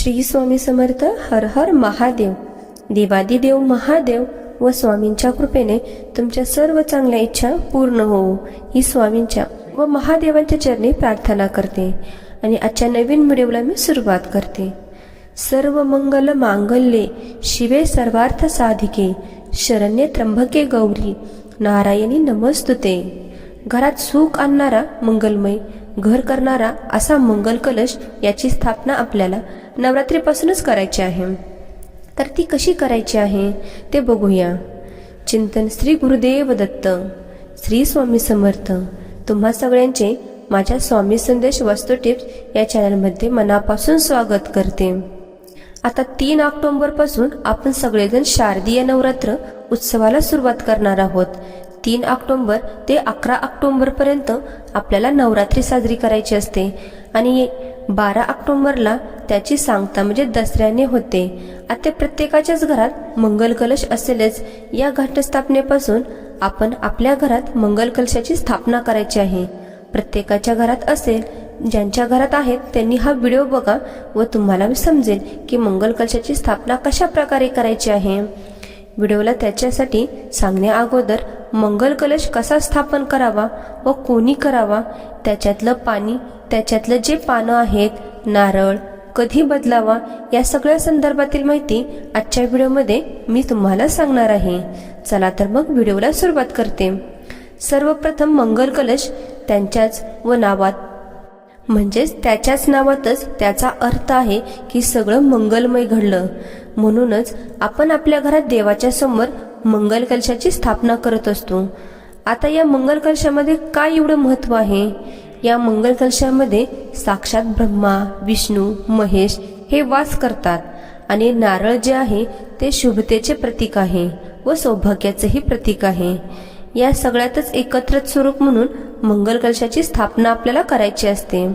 श्री स्वामी समर्थ हर हर महादेव. देवादिदेव महादेव व स्वामींच्या कृपेने तुमच्या सर्व चांगल्या इच्छा पूर्ण होऊ. ही स्वामींच्या व महादेवांच्या चरणी प्रार्थना करते आणि आजच्या नवीन व्हिडिओला मी सुरुवात करते. सर्व मंगल मांगल्ये शिवे सर्वार्थ साधिके शरण्ये त्र्यंबके गौरी नारायणी नमस्तुते. घरात सुख आणणारा मंगलमय घर करणारा असा मंगल कलश याची स्थापना आपल्याला नवरात्रीपासूनच करायची आहे. तर ती कशी करायची आहे ते बघूया. चिंतन श्री गुरुदेव दत्त श्री स्वामी समर्थ. तुम्हा सगळ्यांचे माझ्या स्वामी संदेश वस्तू टिप्स या चॅनलमध्ये मनापासून स्वागत करते. आता तीन ऑक्टोंबरपासून आपण सगळेजण शारदीय नवरात्र उत्सवाला सुरुवात करणार आहोत. तीन ऑक्टोंबर ते अकरा ऑक्टोंबरपर्यंत आपल्याला नवरात्री साजरी करायची असते. आणि बारा ऑक्टोंबरला त्याची सांगता म्हणजे दसऱ्याने होते. आता प्रत्येकाच्याच घरात मंगल कलश असेलच. या घटस्थापनेपासून आपण आपल्या घरात मंगल कलशाची स्थापना करायची आहे. प्रत्येकाच्या घरात असेल ज्यांच्या घरात आहेत त्यांनी हा व्हिडिओ बघा व तुम्हाला समजेल की मंगल कलशाची स्थापना कशा प्रकारे करायची आहे. व्हिडिओला त्याच्यासाठी सांगण्या अगोदर मंगल कलश कसा स्थापन करावा व कोणी करावा त्याच्यातलं पाणी त्याच्यातलं जे पानं आहेत नारळ कधी बदलावा या सगळ्या संदर्भातील माहिती आजच्या व्हिडिओमध्ये मी तुम्हाला सांगणार आहे. चला तर मग व्हिडिओला सुरुवात करते. सर्वप्रथम मंगल कलश त्यांच्याच व नावात. म्हणजेच त्याच्याच नावातच त्याचा अर्थ आहे की सगळं मंगलमय घडलं. म्हणूनच आपण आपल्या घरात देवाच्या समोर मंगल कलशाची स्थापना करत असतो. आता या मंगल कलशामध्ये काय एवढं महत्त्व आहे? या मंगल कलशामध्ये साक्षात ब्रह्मा विष्णू महेश हे वास करतात आणि नारळ जे आहे ते शुभतेचे प्रतीक आहे व सौभाग्याचेही प्रतीक आहे. या सगळ्यातच एकत्रित स्वरूप म्हणून मंगल कलशाची स्थापना आपल्याला करायची असते.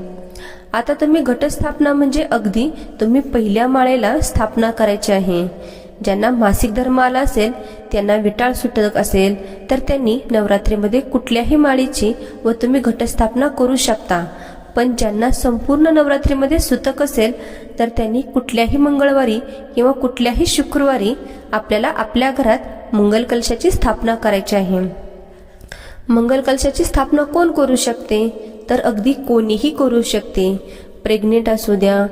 आता तुम्ही घटस्थापना म्हणजे अगदी तुम्ही पहिल्या माळेला स्थापना करायची आहे. ज्यांना मासिक धर्म आला असेल त्यांना विटाळ सुटक असेल तर त्यांनी नवरात्रीमध्ये कुठल्याही माळीची व तुम्ही घटस्थापना करू शकता. पण ज्यांना संपूर्ण नवरात्रीमध्ये सुतक असेल तर त्यांनी कुठल्याही मंगळवारी किंवा कुठल्याही शुक्रवारी आपल्याला आपल्या घरात मंगल कलशाची स्थापना करायची आहे. मंगल कलशाची स्थापना कोण करू शकते? तर अगदी कोणीही करू शकते. प्रेग्नेंट असू द्या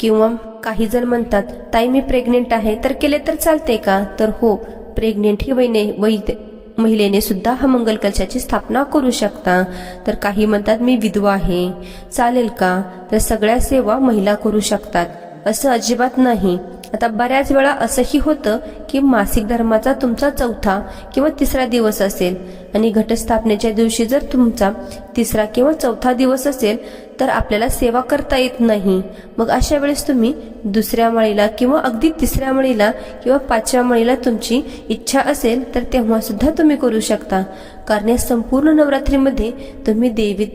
किंवा काही जण म्हणतात ताई मी प्रेग्नेंट आहे तर केले तर चालते का? तर हो प्रेग्नेंट ही वैने वैद महिलेने सुद्धा हा मंगल कलशाची स्थापना करू शकता. तर काही म्हणतात मी विधवा आहे चालेल का? तर सगळ्या सेवा महिला करू शकतात. असं अजिबात नाही. आता बऱ्याच वेळा असंही होतं की मासिक धर्माचा तुमचा चौथा किंवा तिसरा दिवस असेल आणि घटस्थापनेच्या दिवशी जर तुमचा तिसरा किंवा चौथा दिवस असेल तर आपल्याला सेवा करता येत नाही. मग अशा वेळेस तुम्ही दुसऱ्या मळीला किंवा अगदी तिसऱ्या मळीला किंवा पाचव्या मळीला तुमची इच्छा असेल तर तेव्हा सुद्धा तुम्ही करू शकता. कारण या संपूर्ण नवरात्रीमध्ये तुम्ही देवी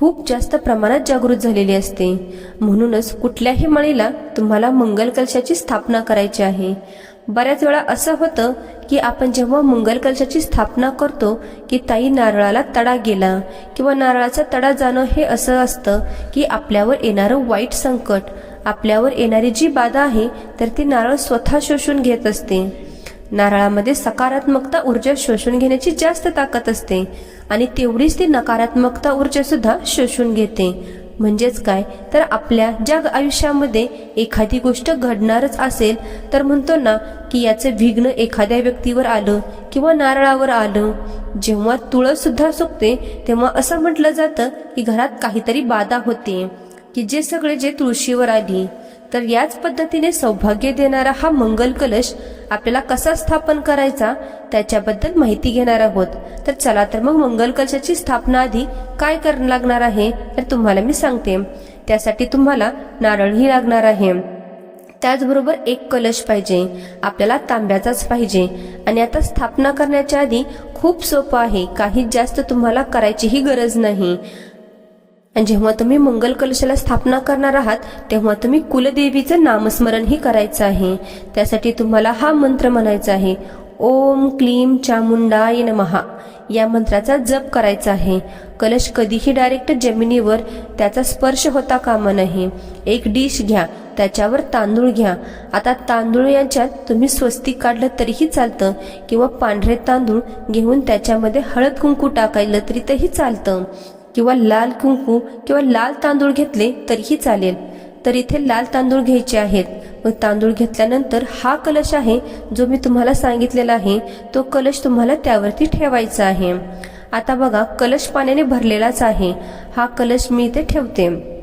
खूप जास्त प्रमाणात जागृत झालेली असते. म्हणूनच कुठल्याही मळीला तुम्हाला मंगल कलशाची स्थापना करायची आहे. बऱ्याच वेळा असं होतं की आपण जेव्हा मंगल कलशाची स्थापना करतो की ताई नारळाला तडा गेला किंवा नारळाचा तडा जाणं हे असं असतं की आपल्यावर येणारं वाईट संकट आपल्यावर येणारी जी बाधा आहे तर ती नारळ स्वतः शोषून घेत असते. नारळामध्ये सकारात्मकता ऊर्जा शोषून घेण्याची जास्त ताकद असते आणि तेवढीच ती नकारात्मकता ऊर्जा सुद्धा शोषून घेते. म्हणजेच काय? तर आपल्या ज्या आयुष्यामध्ये एखादी गोष्ट घडणारच असेल तर म्हणतो ना की याचं विघ्न एखाद्या व्यक्तीवर आलं किंवा नारळावर आलं. जेव्हा तुळस सुद्धा सुकते तेव्हा असं म्हटलं जातं की घरात काहीतरी बाधा होते की जे सगळे जे तुळशीवर आली. तर याच पद्धतीने सौभाग्य देणारा हा मंगल कलश आपल्याला कसा स्थापन करायचा त्याच्याबद्दल माहिती घेणार आहोत. तर चला तर मग मंगल कलशाची स्थापना आधी काय करणं लागणार आहे तर तुम्हाला मी सांगते. त्यासाठी तुम्हाला नारळही लागणार आहे. त्याचबरोबर एक कलश पाहिजे. आपल्याला तांब्याचाच पाहिजे. आणि आता स्थापना करण्याच्या आधी खूप सोपं आहे. काही जास्त तुम्हाला करायचीही गरज नाही. आणि जेव्हा तुम्ही मंगल कलशाला स्थापना करणार आहात तेव्हा तुम्ही कुलदेवीचं नामस्मरणही करायचं आहे. त्यासाठी तुम्हाला हा मंत्र म्हणायचा आहे. ओम क्लीम चामुंडाय नमहा या मंत्राचा जप करायचा आहे. कलश कधीही डायरेक्ट जमिनीवर त्याचा स्पर्श होता कामा नये. एक डिश घ्या त्याच्यावर तांदूळ घ्या. आता तांदूळ यांच्यात तुम्ही स्वस्तिक काढलं तरीही चालतं किंवा पांढरे तांदूळ घेऊन त्याच्यामध्ये हळद कुंकू टाकायलं तरी तेही चालतं. किंवा लाल कुंकू किंवा लाल तांदूळ घेतले तरीही चालेल. तर इथे लाल तांदूळ घ्यायचे आहेत. मग तांदूळ घेतल्यानंतर हा कलश आहे जो मी तुम्हाला सांगितलेला आहे. तो कलश तुम्हाला त्यावरती ठेवायचा आहे. आता बघा कलश पाण्याने भरलेलाच आहे. हा कलश मी इथे ठेवते.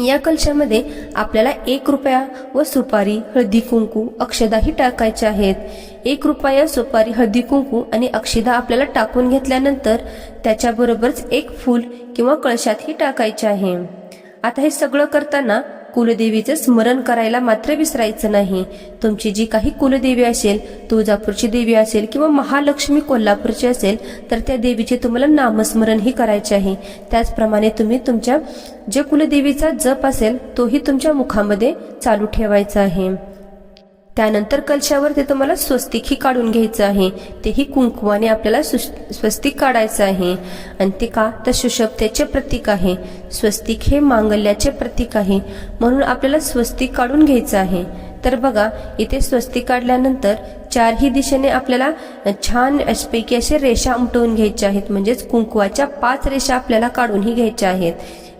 या कलशामध्ये आपल्याला एक रुपया व सुपारी हळदी कुंकू अक्षदाही टाकायच्या आहेत. एक रुपया सुपारी हळदी कुंकू आणि अक्षदा आपल्याला टाकून घेतल्यानंतर त्याच्याबरोबरच एक फूल किंवा कळशातही टाकायचे आहे. आता हे सगळं करताना कुलदेवीचं स्मरण करायला मात्र विसरायचं नाही. तुमची जी काही कुलदेवी असेल तुळजापूरची देवी असेल किंवा महालक्ष्मी कोल्हापूरची असेल तर त्या देवीचे तुम्हाला नामस्मरणही करायचे आहे. त्याचप्रमाणे तुम्ही तुमच्या जे कुलदेवीचा जप असेल तोही तुमच्या मुखामध्ये चालू ठेवायचा आहे. त्यानंतर कलशावर ते तुम्हाला स्वस्तिकही काढून घ्यायचं आहे. तेही कुंकुवाने आपल्याला स्वस्तिक काढायचं आहे. आणि ते का? तर सुशब्दाचे प्रतीक आहे. स्वस्तिक हे मांगल्याचे प्रतीक आहे. म्हणून आपल्याला स्वस्तिक काढून घ्यायचं आहे. तर बघा इथे स्वस्तिक काढल्यानंतर चारही दिशेने आपल्याला छान पैकी असे रेषा उमटवून घ्यायच्या आहेत. म्हणजेच कुंकुवाच्या पाच रेषा आपल्याला काढूनही घ्यायच्या आहेत.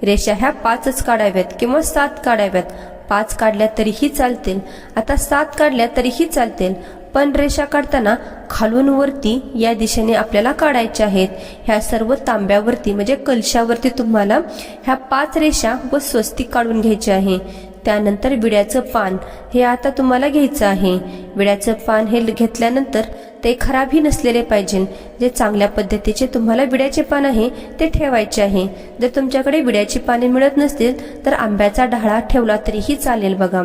रेषा ह्या पाचच काढाव्यात किंवा सात काढाव्यात. पाच काढल्या तरीही चालतील. आता सात काढल्या तरीही चालतील. पण रेषा काढताना खालून वरती या दिशेने आपल्याला काढायच्या आहेत. ह्या सर्व तांब्यावरती म्हणजे कलशावरती तुम्हाला ह्या पाच रेषा व स्वस्तिक काढून घ्यायची आहे. त्यानंतर विड्याचं पान. हे आता तुम्हाला घ्यायचं आहे. विड्याचं पान हे घेतल्यानंतर ते खराबही नसलेले पाहिजे. जे चांगल्या पद्धतीचे तुम्हाला विड्याचे पान आहे ते ठेवायचे आहे. जर तुमच्याकडे विड्याची पाने मिळत नसतील तर आंब्याचा ढाळा ठेवला तरीही चालेल बघा.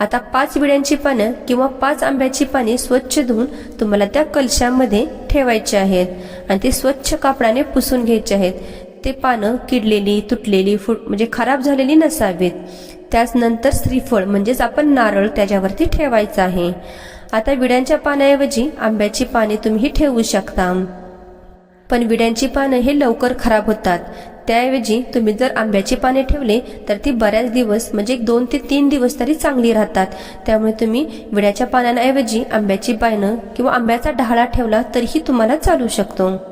आता पाच विड्यांची पानं किंवा पाच आंब्याची पाने स्वच्छ धुवून तुम्हाला त्या कलशामध्ये ठेवायचे आहेत. आणि ते स्वच्छ कापडाने पुसून घ्यायचे आहेत. ते पानं किडलेली तुटलेली फुट म्हणजे खराब झालेली नसावीत. त्याचनंतर श्रीफळ म्हणजेच आपण नारळ त्याच्यावरती ठेवायचं आहे. आता विड्यांच्या पाण्याऐवजी आंब्याची पाने तुम्ही ठेवू शकता. पण विड्यांची पानं हे लवकर खराब होतात. त्याऐवजी तुम्ही जर आंब्याची पाने ठेवले तर ती बऱ्याच दिवस म्हणजे दोन ते तीन दिवस तरी चांगली राहतात. त्यामुळे तुम्ही विड्याच्या पानांऐवजी आंब्याची पानं किंवा आंब्याचा ढाळा ठेवला तरीही तुम्हाला चालू शकतो.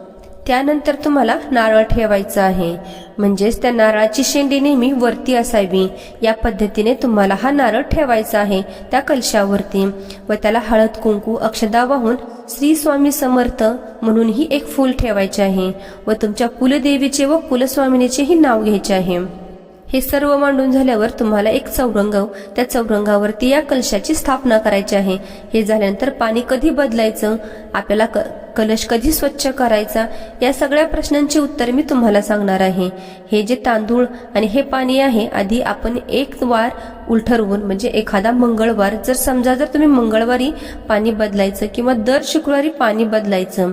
त्यानंतर तुम्हाला नारळ ठेवायचा आहे. म्हणजेच त्या नारळाची शेंडी नेहमी वरती असावी. या पद्धतीने तुम्हाला हा नारळ ठेवायचा आहे त्या कलशावरती. व त्याला हळद कुंकू अक्षदा वाहून श्री स्वामी समर्थ म्हणूनही एक फूल ठेवायचे आहे. व तुमच्या कुलदेवीचे व कुलस्वामिनीचेही नाव घ्यायचे आहे. हे सर्व मांडून झाल्यावर तुम्हाला एक चौरंग त्या चौरंगावरती या कलशाची स्थापना करायची आहे. हे झाल्यानंतर पाणी कधी बदलायचं? आपल्याला क कलश कधी स्वच्छ करायचा? या सगळ्या प्रश्नांची उत्तर मी तुम्हाला सांगणार आहे. हे जे तांदूळ आणि हे पाणी आहे आधी आपण एक वार उलठरवून म्हणजे एखादा मंगळवार जर समजा जर तुम्ही मंगळवारी पाणी बदलायचं किंवा दर शुक्रवारी पाणी बदलायचं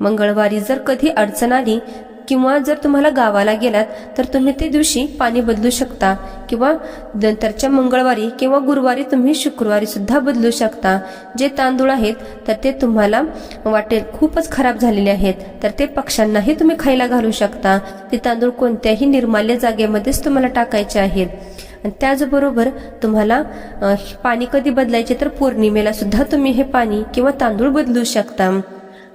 मंगळवारी जर कधी अडचण आली किंवा जर तुम्हाला गावाला गेलात तर तुम्ही ते दिवशी पाणी बदलू शकता. किंवा नंतरच्या मंगळवारी किंवा गुरुवारी तुम्ही शुक्रवारी सुद्धा बदलू शकता. जे तांदूळ आहेत तर ते तुम्हाला वाटेल खूपच खराब झालेले आहेत. तर ते पक्ष्यांनाही तुम्ही खायला घालू शकता. ते तांदूळ कोणत्याही निर्माल्य जागेमध्येच तुम्हाला टाकायचे आहेत. आणि त्याचबरोबर तुम्हाला पाणी कधी बदलायचे तर पौर्णिमेला सुद्धा तुम्ही हे पाणी किंवा तांदूळ बदलू शकता.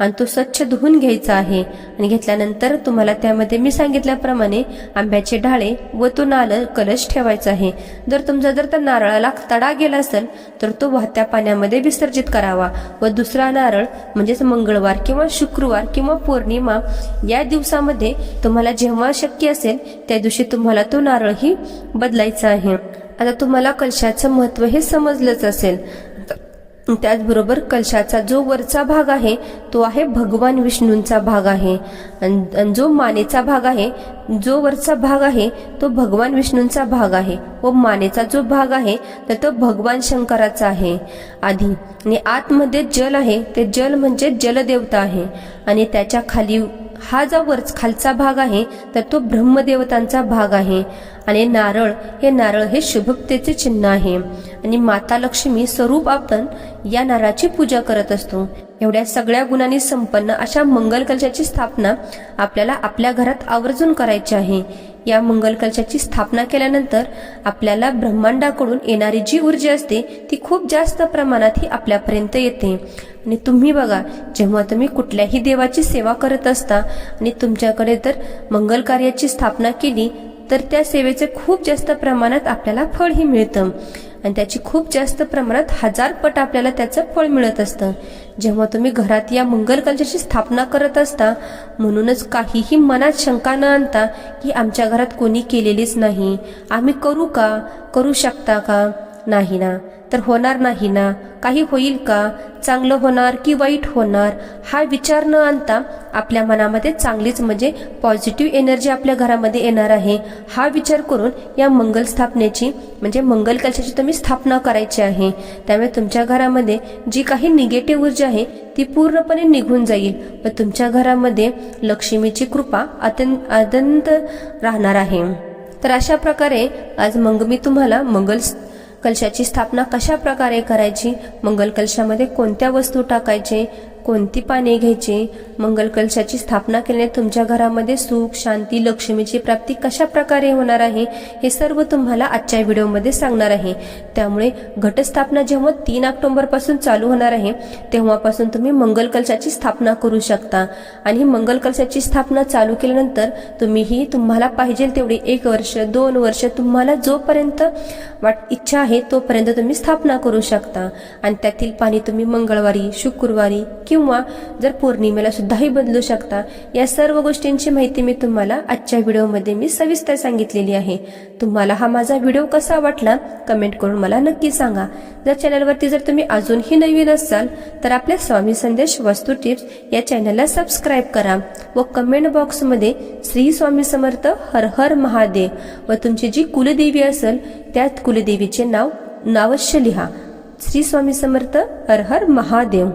आणि तो स्वच्छ धुवून घ्यायचा आहे. आणि घेतल्यानंतर तुम्हाला त्यामध्ये मी सांगितल्याप्रमाणे आंब्याचे ढाळे व तो नारळ कलश ठेवायचा आहे. जर तुमचा जर त्या नारळाला तडा गेला असेल तर तो वाहत्या पाण्यामध्ये विसर्जित करावा. व दुसरा नारळ म्हणजेच मंगळवार किंवा शुक्रवार किंवा पौर्णिमा या दिवसामध्ये तुम्हाला जेव्हा शक्य असेल त्या दिवशी तुम्हाला तो नारळही बदलायचा आहे. आता तुम्हाला कलशाचं महत्त्व हे समजलंच असेल. त्याचबरोबर कलशाचा जो वरचा भाग आहे तो आहे भगवान विष्णूंचा भाग आहे. अन- जो मानेचा भाग आहे जो वरचा भाग आहे तो भगवान विष्णूंचा भाग आहे. व मानेचा जो भाग आहे तर तो भगवान शंकराचा आहे. आधी आणि आतमध्ये जल आहे ते जल म्हणजे जलदेवता आहे. आणि त्याच्याखाली हा जो वर खालचा भाग आहे तर तो ब्रह्मदेवतांचा भाग आहे. आणि नारळ हे नारळ हे शुभकतेचे चिन्ह आहे. आणि माता लक्ष्मी स्वरूप आपण या नारळाची पूजा करत असतो. एवढ्या सगळ्या गुणांनी संपन्न अशा मंगल कलशाची स्थापना आपल्याला आपल्या घरात आवर्जून करायची आहे. या मंगल कलशाची स्थापना केल्यानंतर आपल्याला ब्रह्मांडाकडून येणारी जी ऊर्जा असते ती खूप जास्त प्रमाणात ही आपल्यापर्यंत येते. आणि तुम्ही बघा जेव्हा तुम्ही कुठल्याही देवाची सेवा करत असता आणि तुमच्याकडे तर मंगल कार्याची स्थापना केली तर त्या सेवेचे खूप जास्त प्रमाणात आपल्याला फळही मिळतं. आणि त्याची खूप जास्त प्रमाणात हजार पट आपल्याला त्याचं फळ मिळत असतं. जेव्हा तुम्ही घरात या मंगल कलशाची स्थापना करत असता म्हणूनच काहीही मनात शंका न आणता की आमच्या घरात कोणी केलेलीच नाही. आम्ही करू का? करू शकता का? नाही ना? तर होणार नाही ना? काही होईल का? चांगलं होणार की वाईट होणार? हा विचार न आणता आपल्या मनामध्ये चांगलीच म्हणजे पॉझिटिव्ह एनर्जी आपल्या घरामध्ये येणार आहे. हा विचार करून या मंगल स्थापनेची म्हणजे मंगल कलशाची तुम्ही स्थापना करायची आहे. त्यामुळे तुमच्या घरामध्ये जी काही निगेटिव्ह ऊर्जा आहे ती पूर्णपणे निघून जाईल. व तुमच्या घरामध्ये लक्ष्मीची कृपा अत्यंत अदंत राहणार आहे. तर अशा प्रकारे आज मग मी तुम्हाला मंगल कलशाची स्थापना कशा प्रकारे करायची? मंगल कलशामध्ये कोणत्या वस्तू टाकायचे? कोणती पाने घ्यायची? मंगल कलशाची स्थापना केल्याने तुमच्या घरामध्ये सुख शांती लक्ष्मीची प्राप्ती कशा प्रकारे होणार आहे हे सर्व तुम्हाला आजच्या व्हिडिओमध्ये सांगणार आहे. त्यामुळे घटस्थापना जेव्हा तीन ऑक्टोबरपासून चालू होणार आहे तेव्हापासून तुम्ही मंगल कलशाची स्थापना करू शकता. आणि मंगल कलशाची स्थापना चालू केल्यानंतर तुम्ही ही तुम्हाला पाहिजे तेवढी एक वर्ष दोन वर्ष तुम्हाला जोपर्यंत वाट इच्छा आहे तोपर्यंत तुम्ही स्थापना करू शकता. आणि त्यातील पाणी तुम्ही मंगळवारी शुक्रवारी किंवा जर पौर्णिमेला सुद्धाही बदलू शकता. या सर्व गोष्टींची माहिती मी तुम्हाला आजच्या व्हिडिओमध्ये मी सविस्तर सांगितलेली आहे. तुम्हाला हा माझा व्हिडिओ कसा वाटला कमेंट करून मला नक्की सांगा. जर चॅनलवरती जर तुम्ही अजूनही नवीन असाल तर आपल्या स्वामी संदेश वस्तू टिप्स या चॅनलला सबस्क्राईब करा व कमेंट बॉक्समध्ये श्री स्वामी समर्थ हर हर महादेव व तुमची जी कुलदेवी असेल त्यात कुलदेवीचे नाव नावश्य लिहा. श्री स्वामी समर्थ हर हर महादेव.